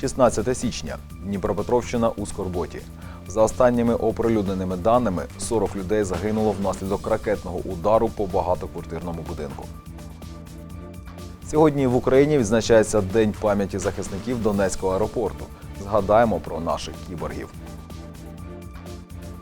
16 січня. Дніпропетровщина у Скорботі. За останніми оприлюдненими даними, 40 людей загинуло внаслідок ракетного удару по багатоквартирному будинку. Сьогодні в Україні відзначається День пам'яті захисників Донецького аеропорту. Згадаємо про наших кіборгів.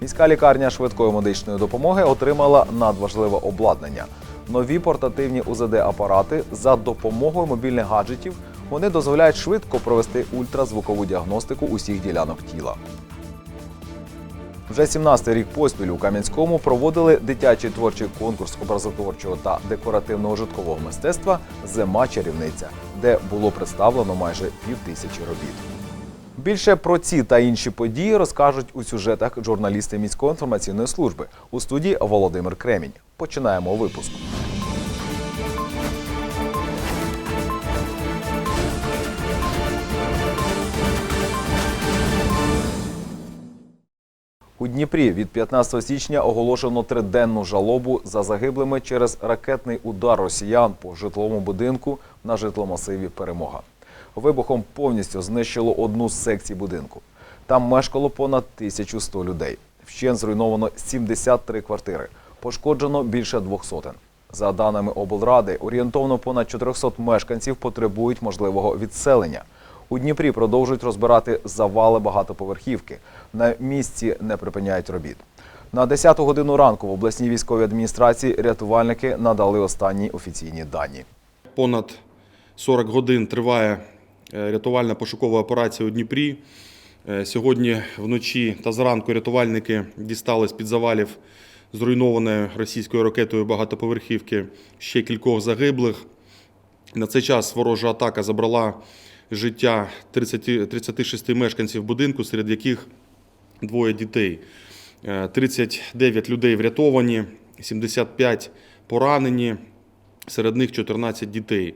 Міська лікарня швидкої медичної допомоги отримала надважливе обладнання. Нові портативні УЗД-апарати за допомогою мобільних гаджетів вони дозволяють швидко провести ультразвукову діагностику усіх ділянок тіла. Вже 17-й рік поспіль у Кам'янському проводили дитячий творчий конкурс образотворчого та декоративного житкового мистецтва Зима чарівниця, де було представлено майже півтисячі робіт. Більше про ці та інші події розкажуть у сюжетах журналісти міської інформаційної служби у студії Володимир Кремінь. Починаємо випуск. У Дніпрі від 15 січня оголошено триденну жалобу за загиблими через ракетний удар росіян по житловому будинку на житломасиві Перемога. Вибухом повністю знищило одну з секцій будинку. Там мешкало понад 1100 людей. Вщен зруйновано 73 квартири. Пошкоджено більше двох сотень. За даними облради, орієнтовно понад 400 мешканців потребують можливого відселення. У Дніпрі продовжують розбирати завали багатоповерхівки. На місці не припиняють робіт. На 10 годину ранку в обласній військовій адміністрації рятувальники надали останні офіційні дані. Понад 40 годин триває е, рятувальна пошукова операція у Дніпрі. Е, Сьогодні вночі та зранку рятувальники дістали з-під завалів зруйнованої російською ракетою багатоповерхівки ще кількох загиблих. На цей час ворожа атака забрала життя 30, 36 мешканців будинку, серед яких двоє дітей. Е, 39 людей врятовані, 75 поранені, серед них 14 дітей.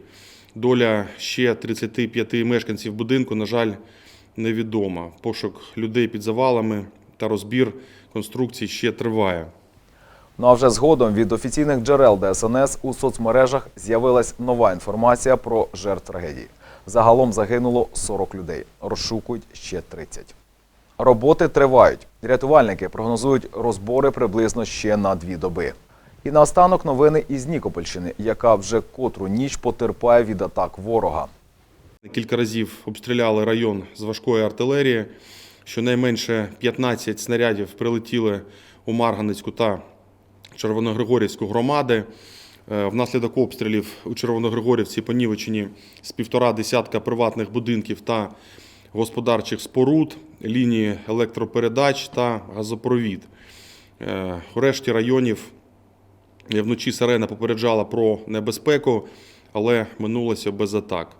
Доля ще 35 мешканців будинку, на жаль, невідома. Пошук людей під завалами та розбір конструкцій ще триває. Ну а вже згодом від офіційних джерел ДСНС у соцмережах з'явилась нова інформація про жертв трагедії. Загалом загинуло 40 людей. Розшукують ще 30. Роботи тривають. Рятувальники прогнозують розбори приблизно ще на дві доби. І наостанок новини із Нікопольщини, яка вже котру ніч потерпає від атак ворога. Кілька разів обстріляли район з важкої артилерії. Щонайменше 15 снарядів прилетіли у Марганецьку та Червоногригорівську громади. Е, Внаслідок обстрілів у Червоногригорівці понівечені з півтора десятка приватних будинків та господарчих споруд, лінії електропередач та газопровід. Е, У решті районів вночі сирена попереджала про небезпеку, але минулося без атак.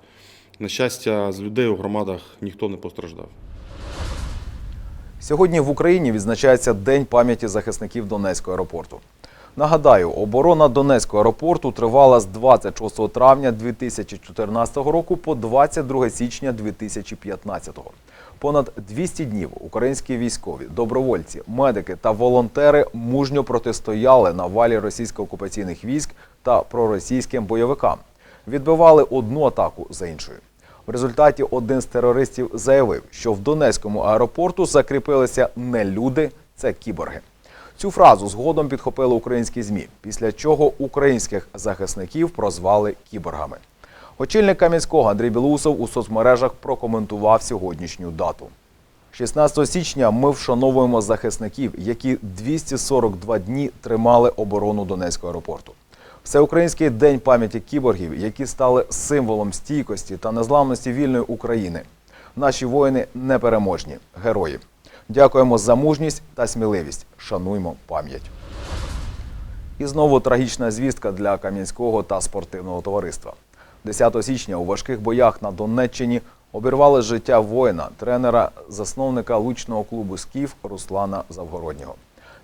На щастя, з людей у громадах ніхто не постраждав. Сьогодні в Україні відзначається День пам'яті захисників Донецького аеропорту. Нагадаю, оборона Донецького аеропорту тривала з 26 травня 2014 року по 22 січня 2015. Понад 200 днів українські військові, добровольці, медики та волонтери мужньо протистояли навалі російсько-окупаційних військ та проросійським бойовикам. Відбивали одну атаку за іншою. В результаті один з терористів заявив, що в Донецькому аеропорту закріпилися не люди, це кіборги. Цю фразу згодом підхопили українські змі, після чого українських захисників прозвали кіборгами. Очільник Кам'янського Андрій Білусов у соцмережах прокоментував сьогоднішню дату. 16 січня ми вшановуємо захисників, які 242 дні тримали оборону Донецького аеропорту. Всеукраїнський день пам'яті кіборгів, які стали символом стійкості та незламності вільної України. Наші воїни непереможні, герої. Дякуємо за мужність та сміливість. Шануймо пам'ять. І знову трагічна звістка для Кам'янського та спортивного товариства. 10 січня у важких боях на Донеччині обірвали життя воїна, тренера, засновника лучного клубу Скіф Руслана Завгороднього.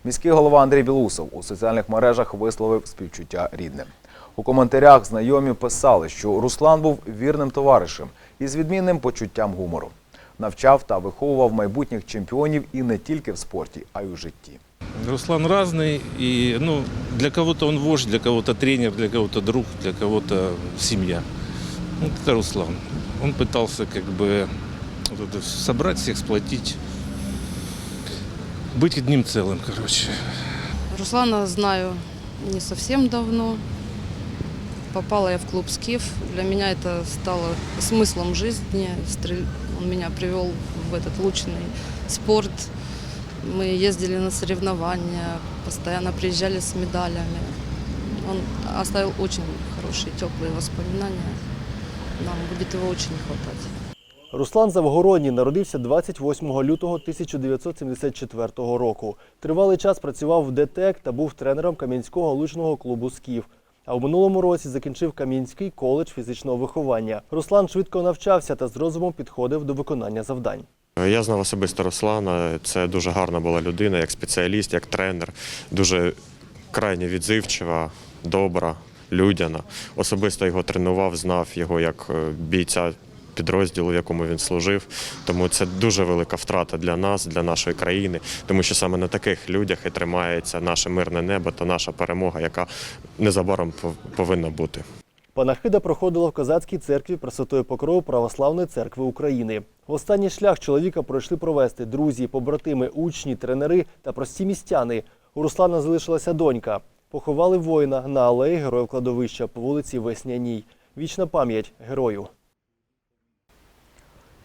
Міський голова Андрій Білусов у соціальних мережах висловив співчуття рідним. У коментарях знайомі писали, що Руслан був вірним товаришем із відмінним почуттям гумору Навчав та виховував майбутніх чемпіонів і не тільки в спорті, а й у житті. Руслан разный, и ну, для кого-то он вождь, для кого-то тренер, для кого-то друг, для кого-то семья. Вот это Руслан. Он пытался как бы Вот это всё собрать, всех сплотить. Быть одним целым, короче. Руслана знаю не совсем давно. Попала я в клуб «Скиф». Для меня это стало смыслом жизни. Стрель- Он меня привел в этот лучный спорт. Мы ездили на соревнования, постоянно приезжали с медалями. Он оставил очень хорошие, теплые воспоминания. Нам будет его очень не хватать. Руслан Завгородній народився 28 лютого 1974 року. Тривалий час працював в ДТЕК та був тренером Кам'янського лучного клубу «Скіф». А в минулому році закінчив Кам'янський коледж фізичного виховання. Руслан швидко навчався та з розумом підходив до виконання завдань. Я знав особисто Руслана. Це дуже гарна була людина, як спеціаліст, як тренер. Дуже крайне відзивчива, добра, людяна. Особисто його тренував, знав його як е, бійця підрозділу, в якому він служив. Тому це дуже велика втрата для нас, для нашої країни, тому що саме на таких людях і тримається наше мирне небо та наша перемога, яка незабаром повинна бути. Панахида проходила в козацькій церкві Пресвятої Покрови Православної церкви України. Останній шлях чоловіка пройшли провести друзі, побратими, учні, тренери та прості містяни. У Руслана залишилася донька. Поховали воїна на алеї Героїв кладовища по вулиці Весняній. Вічна пам'ять герою.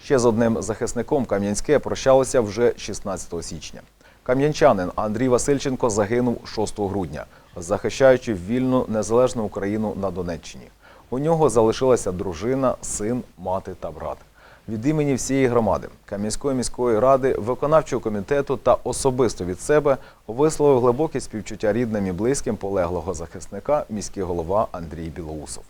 Ще з одним захисником Кам'янське прощалося вже 16 січня. Кам'янчанин Андрій Васильченко загинув 6 грудня, захищаючи вільну незалежну Україну на Донеччині. У нього залишилася дружина, син, мати та брат. Від імені всієї громади Кам'янської міської ради, виконавчого комітету та особисто від себе висловив глибоке співчуття рідним і близьким полеглого захисника міський голова Андрій Білоусов.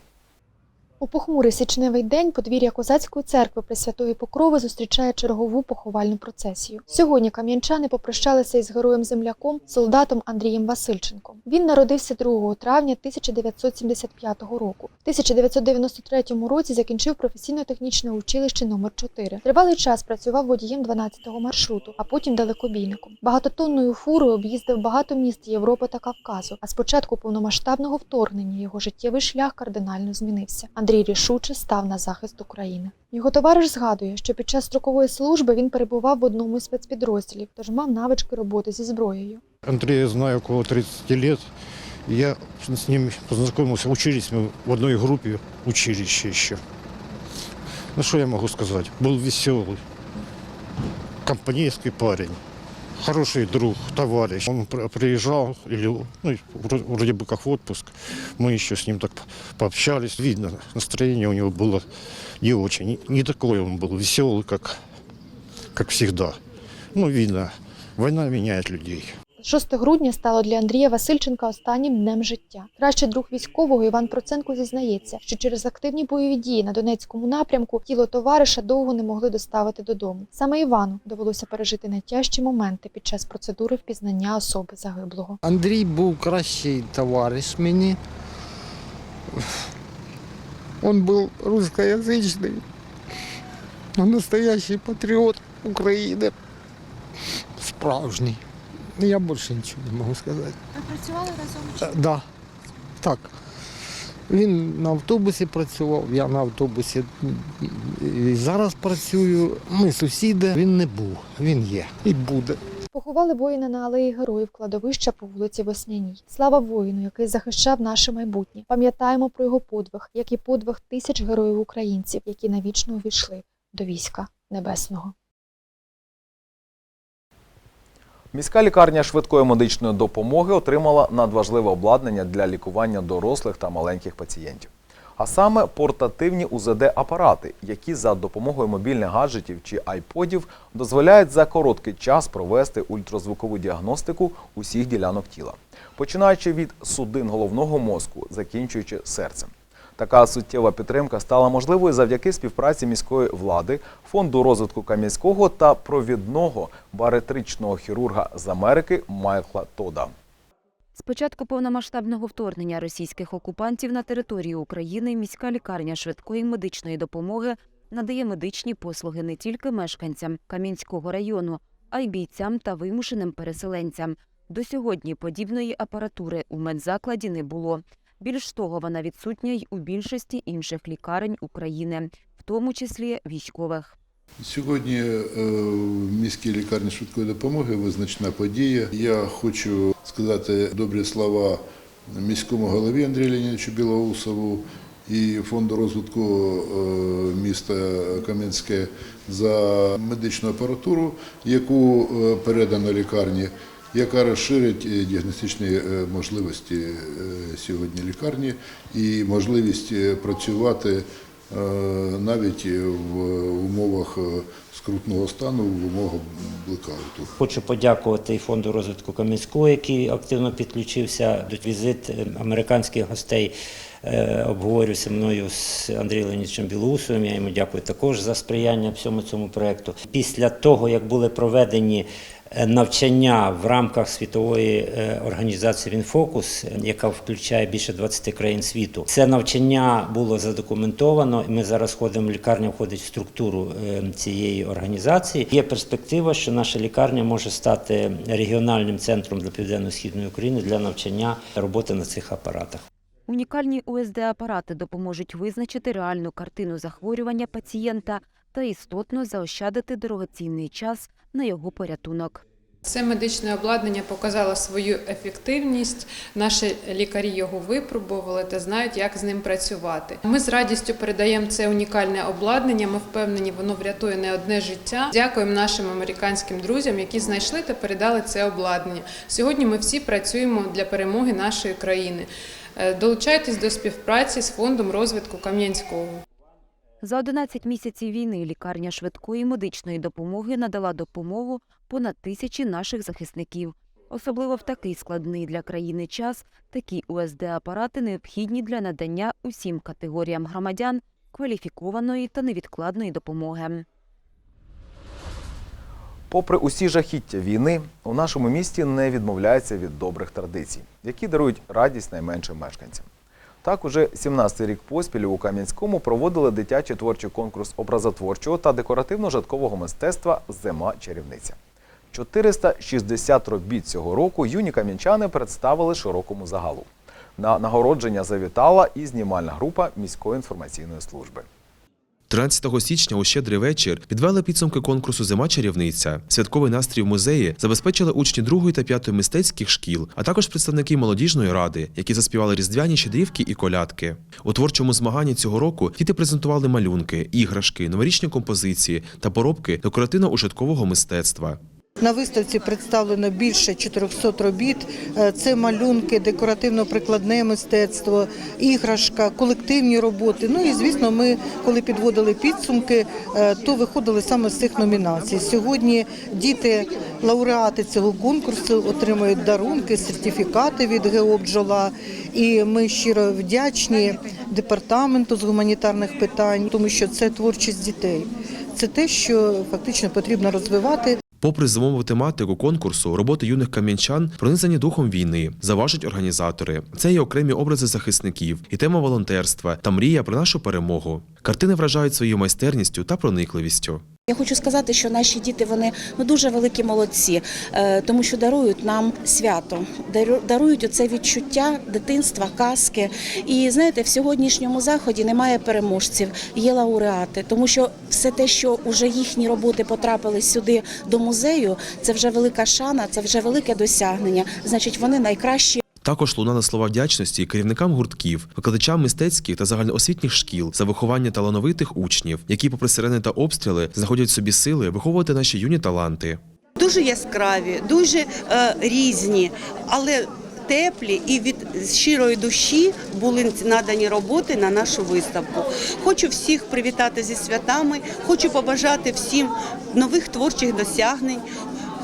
У похмурий січневий день подвір'я козацької церкви Пресвятої Покрови зустрічає чергову поховальну процесію. Сьогодні кам'янчани попрощалися із героєм-земляком, солдатом Андрієм Васильченком. Він народився 2 травня 1975 року. В 1993 році закінчив професійно-технічне училище номер 4 Тривалий час працював водієм 12-го маршруту, а потім далекобійником. Багатотонною фурою об'їздив багато міст Європи та Кавказу. А з початку повномасштабного вторгнення його життєвий шлях кардинально змінився. Андрій рішуче став на захист України. Його товариш згадує, що під час строкової служби він перебував в одному із спецпідрозділів, тож мав навички роботи зі зброєю. Андрея знаю около 30 лет. Я с ним познакомился, учились мы в одной группе училища еще. Ну что я могу сказать? Был веселый, компанейский парень, хороший друг, товарищ. Он при- приезжал, или, ну, вро- вроде бы как в отпуск, мы еще с ним так пообщались. Видно, настроение у него было не очень, не- не такой он был веселый, как, как всегда. Ну, видно, война меняет людей. 6 грудня стало для Андрія Васильченка останнім днем життя. Кращий друг військового Іван Проценко зізнається, що через активні бойові дії на Донецькому напрямку тіло товариша довго не могли доставити додому. Саме Івану довелося пережити найтяжчі моменти під час процедури впізнання особи загиблого. Андрій був кращий товариш мені. Он був русскоязичний, настоящий патріот України. Справжній. Я більше нічого не можу сказати. Ви працювали разом? Так, да. так. Він на автобусі працював, я на автобусі і зараз працюю. Ми сусіди. Він не був, він є і буде. Поховали воїна на алеї героїв кладовища по вулиці Весняній. Слава воїну, який захищав наше майбутнє. Пам'ятаємо про його подвиг, як і подвиг тисяч героїв українців, які навічно увійшли до війська небесного. Міська лікарня швидкої медичної допомоги отримала надважливе обладнання для лікування дорослих та маленьких пацієнтів. А саме портативні УЗД-апарати, які за допомогою мобільних гаджетів чи айподів дозволяють за короткий час провести ультразвукову діагностику усіх ділянок тіла, починаючи від судин головного мозку, закінчуючи серцем. Така суттєва підтримка стала можливою завдяки співпраці міської влади, фонду розвитку Кам'янського та провідного баретричного хірурга з Америки Майкла Тода. З початку повномасштабного вторгнення російських окупантів на територію України міська лікарня швидкої медичної допомоги надає медичні послуги не тільки мешканцям Кам'янського району, а й бійцям та вимушеним переселенцям. До сьогодні подібної апаратури у медзакладі не було. Більш того, вона відсутня й у більшості інших лікарень України, в тому числі військових. Сьогодні е, в міській лікарні швидкої допомоги визначна подія. Я хочу сказати добрі слова міському голові Андрію Леонідовичу Білоусову і фонду розвитку е, міста Кам'янське за медичну апаратуру, яку е, передано лікарні, яка розширить е, діагностичні е, можливості е, сьогодні лікарні і можливість працювати навіть в умовах скрутного стану, в умовах блекауту. Хочу подякувати і фонду розвитку Кам'янського, який активно підключився до візит американських гостей. Обговорювався мною з Андрієм Леонідовичем Білоусовим. Я йому дякую також за сприяння всьому цьому проєкту. Після того, як були проведені навчання в рамках світової е, організації Вінфокус, е, яка включає більше 20 країн світу, це навчання було задокументовано. і Ми зараз ходимо. Лікарня входить в структуру е, цієї організації. Є перспектива, що наша лікарня може стати регіональним центром для південно-східної України для навчання роботи на цих апаратах. Унікальні УСД-апарати допоможуть визначити реальну картину захворювання пацієнта та істотно заощадити дорогоцінний час на його порятунок. Це медичне обладнання показало свою ефективність. Наші лікарі його випробували та знають, як з ним працювати. Ми з радістю передаємо це унікальне обладнання. Ми впевнені, воно врятує не одне життя. Дякуємо нашим американським друзям, які знайшли та передали це обладнання. Сьогодні ми всі працюємо для перемоги нашої країни. Е, Долучайтесь до співпраці з фондом розвитку Кам'янського. За 11 місяців війни лікарня швидкої медичної допомоги надала допомогу понад тисячі наших захисників. Особливо в такий складний для країни час такі УСД-апарати необхідні для надання усім категоріям громадян кваліфікованої та невідкладної допомоги. Попри усі жахіття війни, у нашому місті не відмовляються від добрих традицій, які дарують радість найменшим мешканцям. Так, уже 17-й рік поспіль у Кам'янському проводили дитячий творчий конкурс образотворчого та декоративно-житкового мистецтва Зима чарівниця. 460 робіт цього року юні кам'янчани представили широкому загалу. На нагородження завітала і знімальна група міської інформаційної служби. 13 січня у щедрий вечір підвели підсумки конкурсу Зима чарівниця. Святковий настрій в музеї забезпечили учні другої та п'ятої мистецьких шкіл, а також представники молодіжної ради, які заспівали різдвяні щедрівки і колядки. У творчому змаганні цього року діти презентували малюнки, іграшки, новорічні композиції та поробки декоративно-ужиткового мистецтва. На виставці представлено більше 400 робіт. Е, Це малюнки, декоративно-прикладне мистецтво, іграшка, колективні роботи. Ну і звісно, ми, коли підводили підсумки, е, то виходили саме з цих номінацій. Сьогодні діти, лауреати цього конкурсу, отримують дарунки, сертифікати від ГО «Бджола». І ми щиро вдячні департаменту з гуманітарних питань, тому що це творчість дітей. Це те, що фактично потрібно розвивати. Попри зимову тематику конкурсу, роботи юних кам'янчан пронизані духом війни, заважать організатори. Це є окремі образи захисників, і тема волонтерства та мрія про нашу перемогу. Картини вражають своєю майстерністю та проникливістю. Я хочу сказати, що наші діти вони ну, дуже великі молодці, е, тому що дарують нам свято, дару- дарують оце відчуття дитинства, казки. І знаєте, в сьогоднішньому заході немає переможців, є лауреати, тому що все те, що вже їхні роботи потрапили сюди до музею, це вже велика шана, це вже велике досягнення. Значить, вони найкращі. Також лунали слова вдячності керівникам гуртків, викладачам мистецьких та загальноосвітніх шкіл за виховання талановитих учнів, які, попри сирени та обстріли, знаходять собі сили виховувати наші юні таланти. дуже яскраві, дуже е, різні, але теплі і від щирої душі були надані роботи на нашу виставку. Хочу всіх привітати зі святами, хочу побажати всім нових творчих досягнень.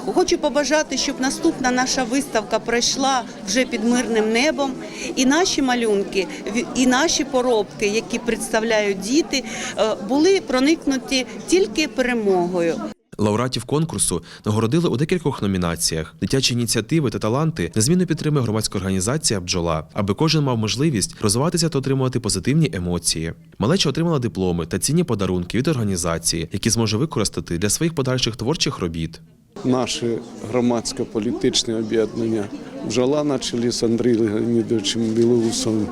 Хочу побажати, щоб наступна наша виставка пройшла вже під мирним небом, і наші малюнки, і наші поробки, які представляють діти, е, були проникнуті тільки перемогою. Лауреатів конкурсу нагородили у декількох номінаціях. Дитячі ініціативи та таланти незмінно підтримує громадська організація Бджола, аби кожен мав можливість розвиватися та отримувати позитивні емоції. Малеча отримала дипломи та цінні подарунки від організації, які зможе використати для своїх подальших творчих робіт. Наше громадсько-політичне об'єднання бджола на чолі з Андрієм Леонідовичем Білоусовим,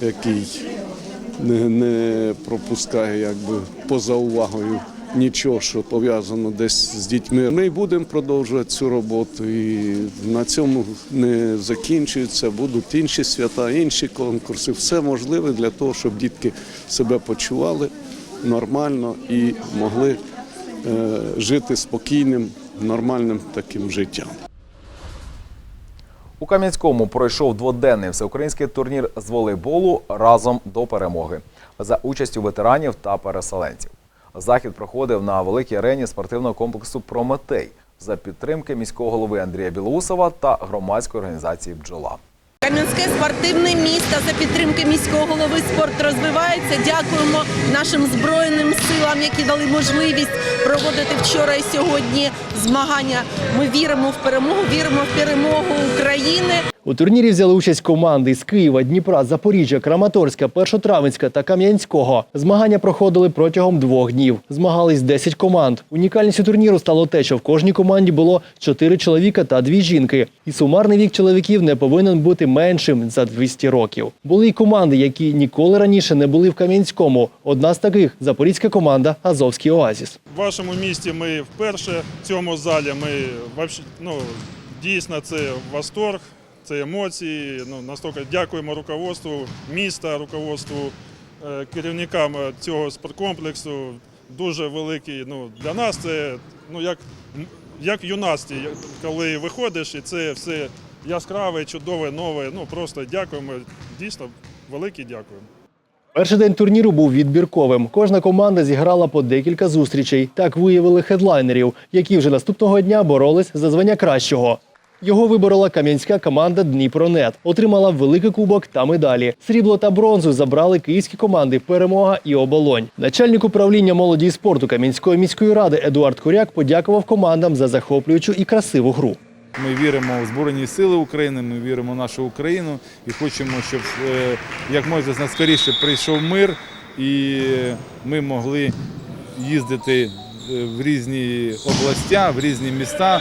який не, не пропускає якби поза увагою нічого, що пов'язано десь з дітьми. Ми будемо продовжувати цю роботу і на цьому не закінчується. Будуть інші свята, інші конкурси. Все можливе для того, щоб дітки себе почували нормально і могли е, жити спокійним, нормальним таким життям. У Кам'янському пройшов дводенний всеукраїнський турнір з волейболу разом до перемоги за участю ветеранів та переселенців. Захід проходив на великій арені спортивного комплексу Прометей за підтримки міського голови Андрія Білоусова та громадської організації Бджола. Кам'янське спортивне місто за підтримки міського голови спорт розвивається. Дякуємо нашим збройним силам, які дали можливість проводити вчора і сьогодні змагання. Ми віримо в перемогу, віримо в перемогу України. У турнірі взяли участь команди з Києва, Дніпра, Запоріжжя, Краматорська, Першотравенська та Кам'янського. Змагання проходили протягом двох днів. Змагались 10 команд. Унікальністю турніру стало те, що в кожній команді було 4 чоловіка та 2 жінки. І сумарний вік чоловіків не повинен бути меншим за 200 років. Були й команди, які ніколи раніше не були в Кам'янському. Одна з таких запорізька команда Азовський Оазіс. В вашому місті ми вперше в цьому залі. Ми ну, дійсно це восторг, це емоції. Ну, настільки дякуємо руководству міста, руководству е, керівникам цього спорткомплексу. Дуже великий. Ну, для нас це ну, як, як юнацтві, коли виходиш і це все яскраве, чудове, нове. Ну просто дякуємо. Дійсно, велике дякуємо. Перший день турніру був відбірковим. Кожна команда зіграла по декілька зустрічей. Так виявили хедлайнерів, які вже наступного дня боролись за звання кращого. Його виборола кам'янська команда Дніпронет. Отримала великий кубок та медалі. Срібло та бронзу забрали київські команди Перемога і Оболонь. Начальник управління молоді і спорту Кам'янської міської ради Едуард Куряк подякував командам за захоплюючу і красиву гру. Ми віримо в Збройні Сили України, ми віримо в нашу Україну і хочемо, щоб е, як можна скоріше прийшов мир і ми могли їздити е, в різні областя, в різні міста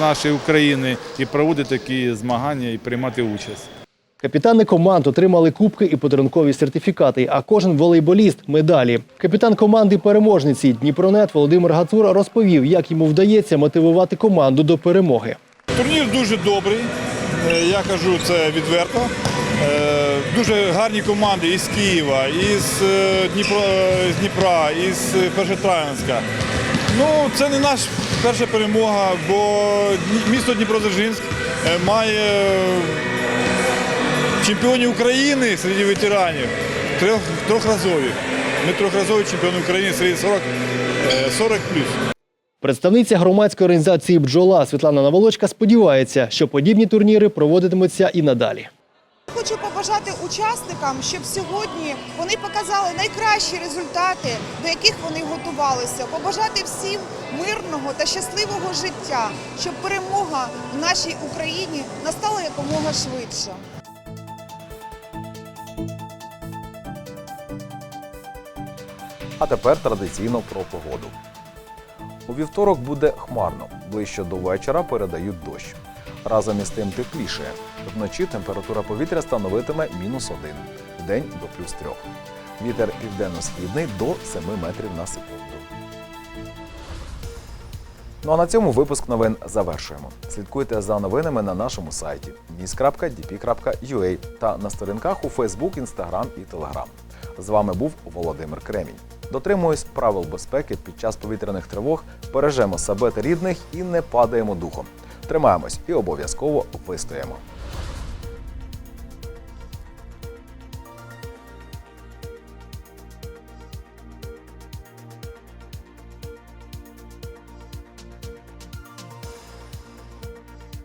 нашої України і проводити такі змагання і приймати участь. Капітани команд отримали кубки і подарункові сертифікати, а кожен волейболіст медалі. Капітан команди переможниці Дніпронет Володимир Гацур розповів, як йому вдається мотивувати команду до перемоги. Турнір дуже добрий, е, я кажу це відверто. Е, Дуже гарні команди із Києва, із е, Дніпра, із Першотравенська. Ну, це не наша перша перемога, бо місто Дніпродзержинськ має чемпіонів України серед ветеранів трьох, трьохразові. Ми трьохразові чемпіони України серед 40, е, 40 плюс. Представниця громадської організації Бджола Світлана Наволочка сподівається, що подібні турніри проводитимуться і надалі. Хочу побажати учасникам, щоб сьогодні вони показали найкращі результати, до яких вони готувалися. Побажати всім мирного та щасливого життя, щоб перемога в нашій Україні настала якомога швидше. А тепер традиційно про погоду. У вівторок буде хмарно, ближче до вечора передають дощ. Разом із тим тепліше. Вночі температура повітря становитиме мінус один, вдень до плюс 3. Вітер південно-східний до 7 метрів на секунду. Ну а на цьому випуск новин завершуємо. Слідкуйте за новинами на нашому сайті news.dp.ua та на сторінках у Facebook, Instagram і Telegram. З вами був Володимир Кремінь. Дотримуюсь правил безпеки під час повітряних тривог, бережемо себе та рідних і не падаємо духом. Тримаємось і обов'язково вистоїмо.